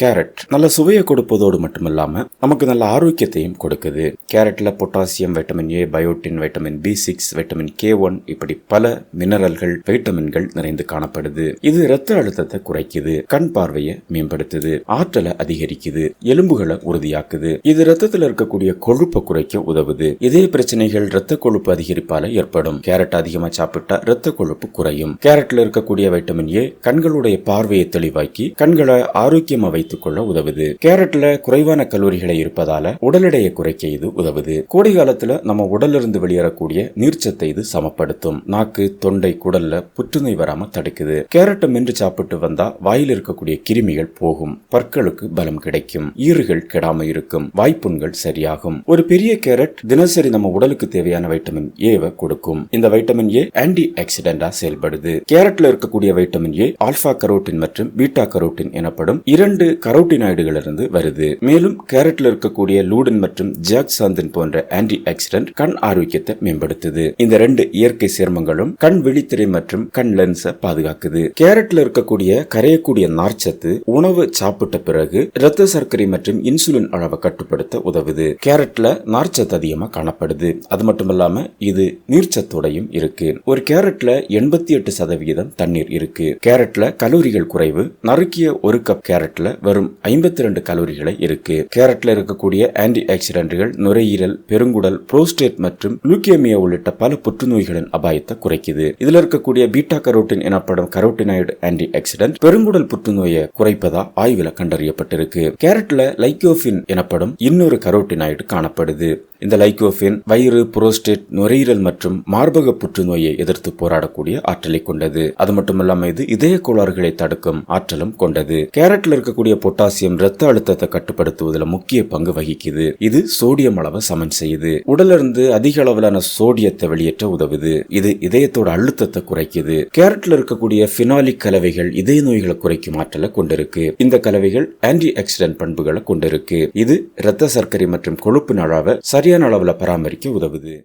Carrot நல்ல சுவையை கொடுப்பதோடு மட்டுமில்லாம நமக்கு நல்ல ஆரோக்கியத்தையும் கொடுக்குது. கேரட்டில் potassium vitamin A biotin vitamin B six vitamin K one இப்படி பல மினரல்கள் வைட்டமின்கள் நிறைந்து காணப்படுது. இது இரத்த அழுத்தத்தை குறைக்குது கண் பார்வையை மேம்படுத்துது ஆற்றலை அதிகரிக்குது எலும்புகளை உறுதியாக்குது. இது ரத்தத்தில் இருக்கக்கூடிய கொழுப்பை குறைக்க உதவுது. இதே பிரச்சனைகள் இரத்த கொழுப்பு அதிகரிப்பால ஏற்படும். கேரட் அதிகமாக சாப்பிட்டா இரத்த கொழுப்பு குறையும். கேரட்ல இருக்கக்கூடிய வைட்டமின் ஏ கண்களுடைய பார்வையை தெளிவாக்கி கண்களை ஆரோக்கியமாக வைத்துக் கொள்ள உதவுது. கேரட்ல குறைவான கல்லூரிகளை இருப்பதால உடல் எடையை குறைக்க இது உதவுது. கோடை காலத்துல நம்ம உடல்ல இருந்து வெளியேறக்கூடிய நீர்ச்சத்தை இது சமப்படுத்தும். நாக்கு தொண்டை குடல்ல புற்றுநோய் வராம தடுக்குது. கேரட்டை மென்று சாப்பிட்டு வந்தா வாயில் இருக்கக்கூடிய கிருமிகள் போகும். பற்களுக்கு பலம் கிடைக்கும். ஈறுகள் கெடாம இருக்கும். வாய்ப்புண்கள் சரியாகும். ஒரு பெரிய கேரட் தினசரி நம்ம உடலுக்கு தேவையான வைட்டமின் ஏவை கொடுக்கும். இந்த வைட்டமின் ஏ ஆன்டி ஆக்சிடென்டா செயல்படுது. கேரட்ல இருக்கக்கூடிய வைட்டமின் ஏ ஆல்பா கரோட்டின் மற்றும் பீட்டா கரோட்டின் எனப்படும் இரண்டு கரோட்டினாய்டுகளிலிருந்து வருது. மேலும் கேரட்ல இருக்கக்கூடிய லூடன் மற்றும் ஜாக்சாந்தின் போன்ற ஆன்டி ஆக்சிடென்ட் கண் ஆரோக்கியத்தை மேம்படுத்துது. இந்த ரெண்டு இயற்கை சேர்மங்களும் கண் விழித்திரை மற்றும் கண் லென்ஸை பாதுகாக்குது. கேரட்ல இருக்கக்கூடிய கரையக்கூடிய நார்ச்சத்து உணவு சாப்பிட்ட பிறகு இரத்த சர்க்கரை மற்றும் இன்சுலின் அளவை கட்டுப்படுத்த உதவுது. கேரட்ல நார்ச்சத்து அதிகமா காணப்படுது. அது மட்டும் இல்லாம இது நீர்ச்சத்தோடையும் இருக்கு. ஒரு கேரட்ல எண்பத்தி எட்டு சதவிகிதம் தண்ணீர் இருக்கு. கேரட்ல கலோரிகள் குறைவு. நறுக்கிய ஒரு கப் கேரட்ல வரும் ஐம்பத்தி ரெண்டு கலோரிகளை இருக்கு. கேரட்ல இருக்கக்கூடிய ஆன்டி ஆக்சிடென்ட்கள் நுரையீரல் பெருங்குடல் புரோஸ்டேட் மற்றும் லூக்கியமியா உள்ளிட்ட பல புற்றுநோய்களின் அபாயத்தை குறைக்குது. இதுல இருக்கக்கூடிய பீட்டா கரோட்டின் எனப்படும் கரோட்டினாய்டு ஆன்டி ஆக்சிடென்ட் பெருங்குடல் புற்றுநோயை குறைப்பதா ஆய்வில் கண்டறியப்பட்டிருக்கு. கேரட்ல லைக்கோஃபின் எனப்படும் இன்னொரு கரோட்டினாய்டு காணப்படுது. இந்த லைக்கோஃபின் வயிறு புரோஸ்டேட் நுரையீரல் மற்றும் மார்பக புற்றுநோயை எதிர்த்து போராடக்கூடிய ஆற்றலை கொண்டது. அது மட்டுமல்லாம இது இதய கோளாறுகளை தடுக்கும் ஆற்றலும் கொண்டது. கேரட்ல இருக்கக்கூடிய பொட்டாசியம் இரத்த அழுத்தத்தை கட்டுப்படுத்துவதில் முக்கிய பங்கு வகிக்குது. இது சோடியம் அளவை சமன் செய்யுது. உடல்ல இருந்து அதிக அளவிலான சோடியத்தை வெளியேற்ற உதவுது. இது இதயத்தோட அழுத்தத்தை குறைக்குது. கேரட்ல இருக்கக்கூடிய பினாலிக் கலவைகள் இதய நோய்களை குறைக்கும் ஆற்றலை கொண்டிருக்கு. இந்த கலவைகள் ஆன்டி ஆக்சிடென்ட் பண்புகளை கொண்டிருக்கு. இது இரத்த சர்க்கரை மற்றும் கொழுப்பு அளவை சரியான அளவில் பராமரிக்க உதவுது.